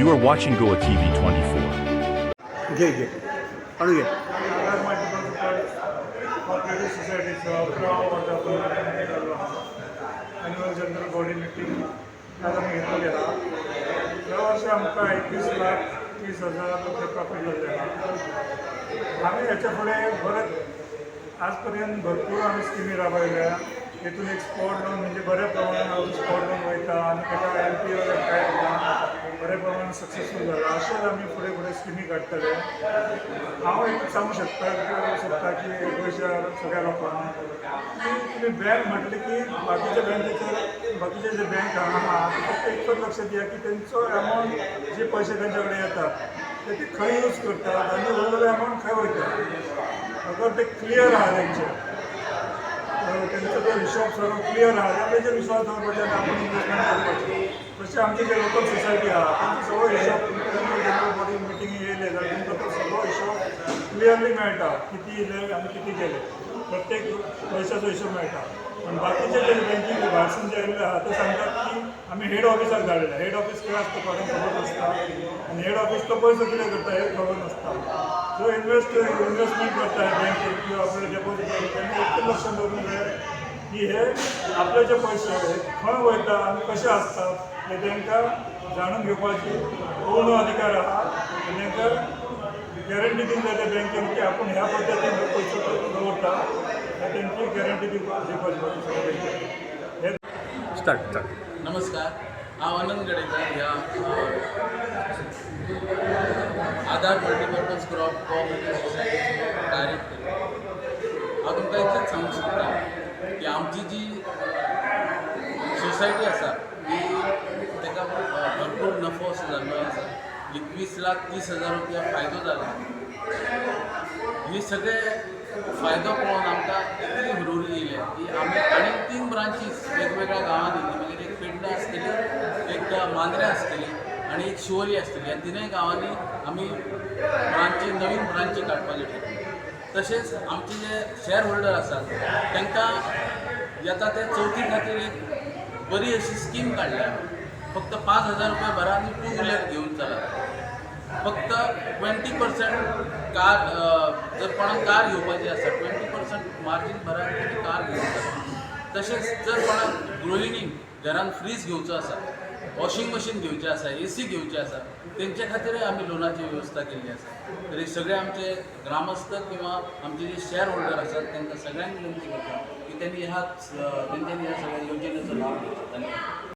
You are watching Goa TV 24. घे घे आणून घे आधार मल्टिपल कॉपरेटिव्ह सोसायटीचो अकरा वर्धापन एन्युअल जनरल बॉडी मिटींग आज आमी घेतलो गेला ह्या वर्षी आमकां एकवीस लाख तीस हजार रुपये प्रॉफिट जाल्ले आहा आमी हेच्या फुडें परत आज पर्यंत भरपूर आमी स्किमी राबयल्या हेतून एक स्पॉट लोन म्हणजे बऱ्या प्रमाणात हांव स्पॉट लोन वयता आनी ताका बऱ्या सक्सेसफूल जाला अशेंच आमी फुडें फुडें स्किमी काडटले हांव एकूच सांगू शकता शकता की गोंयच्या सगळ्या लोकांक की तुमी बँक म्हटले की बाकीच्या बँकेचे बाकीचे जे बँक आहा फक्त एकच लक्ष दिया की तेंचो अमावंट जे पयशे तेंचे कडेन येतात ते ते खंय यूज करतात आनी उरलेले अमावंट खंय वयता अगर ते क्लियर आहा तेंचे त्यांचा जो हिशोब सर्व क्लिअर आहा. त्या त्याचे विश्वास दवरपाचे आनी आपण इन्व्हेस्टमेंट करपाचे तशें आमची जे लोकल सोसायटी आहा तांचो सगळो हिशोब जनरल बॉडी मिटींग येयले जाल्यार तुमकां तो सगळो हिशोब क्लियरली मेळटा किती येयले आनी किती गेले. प्रत्येक पयशाचो हिशोब मेळटा पण बाकीचे जे बँकींग भायरसून जे येयल्ले आहा ते सांगतात की आमी हेड ऑफिसाक धाडलेले हेड ऑफिस कितें आसता कोणाक खबर आसता आनी हेड ऑफिस तो पयसो कितें करता हे खबर जो इन्व्हेस्ट इन्व्हेस्टमेंट करता बँकेत किंवा आपले डेपॉझिट त्यांनी एकच लक्षात दवरूंक जाय की हे आपले जे पयशे हे खंय वयता आनी कशे आसतात हे तांकां जाणून घेवपाची पूर्ण अधिकार आहा. आनी तांकां गॅरंटी जाय त्या बँकेन की आपूण ह्या पद्दतीन हे पयशे दवरता हे तेंची गॅरंटी दिवपाक दिवपाची हे स्टार्ट स्टार्ट नमस्कार. हांव आनंद गडेकर ह्या आधार मल्टीपर्पज क्रॉप कोऑपरेटिव्ह सोसायटीचो हांव तुमकां इतलेंच सांगूंक सोदतां की आमची जी सोसायटी आसा ती ताका भरपूर नफो असो जाल्लो आसा एकवीस लाख तीस हजार रुपया फायदो जाला हे सगळे फायदो पळोवन आमकां इतली हुरहुरी येयली की आमी आनी तीन ब्रांचीस वेगवेगळ्या गांवांनी मागीर म्हणजे एक पेडणे आसतली एक मांद्रे आसतली आनी एक शिवोली आसतली ह्या तिनूय गांवांनी आमी ब्रांची नवीन ब्रांची काडपाचें ठरयलें तशेंच आमचे जे शेअर होल्डर आसात तांकां येता ते चवथी खातीर एक बरी अशी स्कीम काडल्या फक्त पांच हजार रुपया भरा आणि टू व्हिलर घेवन चलात फक्त ट्वेंटी पर्सेंट कार जर कोणाक कार घेवपाची आसा ट्वेंटी पर्सेंट मार्जीन भरान कार घेवची शकता तशेंच जर कोणाक गृहिणीक घरान फ्रीज घेवचो आसा वॉशिंग मशीन घेवचें आसा ए सी घेवची आसा तेंचे खातीरय आमी लोनाची वेवस्था केल्ली आसा तरी सगळे आमचे ग्रामस्थ किंवा आमचे जे शेअर होल्डर आसात तांकां सगळ्यांक विनंती करता की त्यांनी ह्या तेंच्यांनी ह्या सगळ्या योजनेचो लाभ घेवचो धन्यवाद.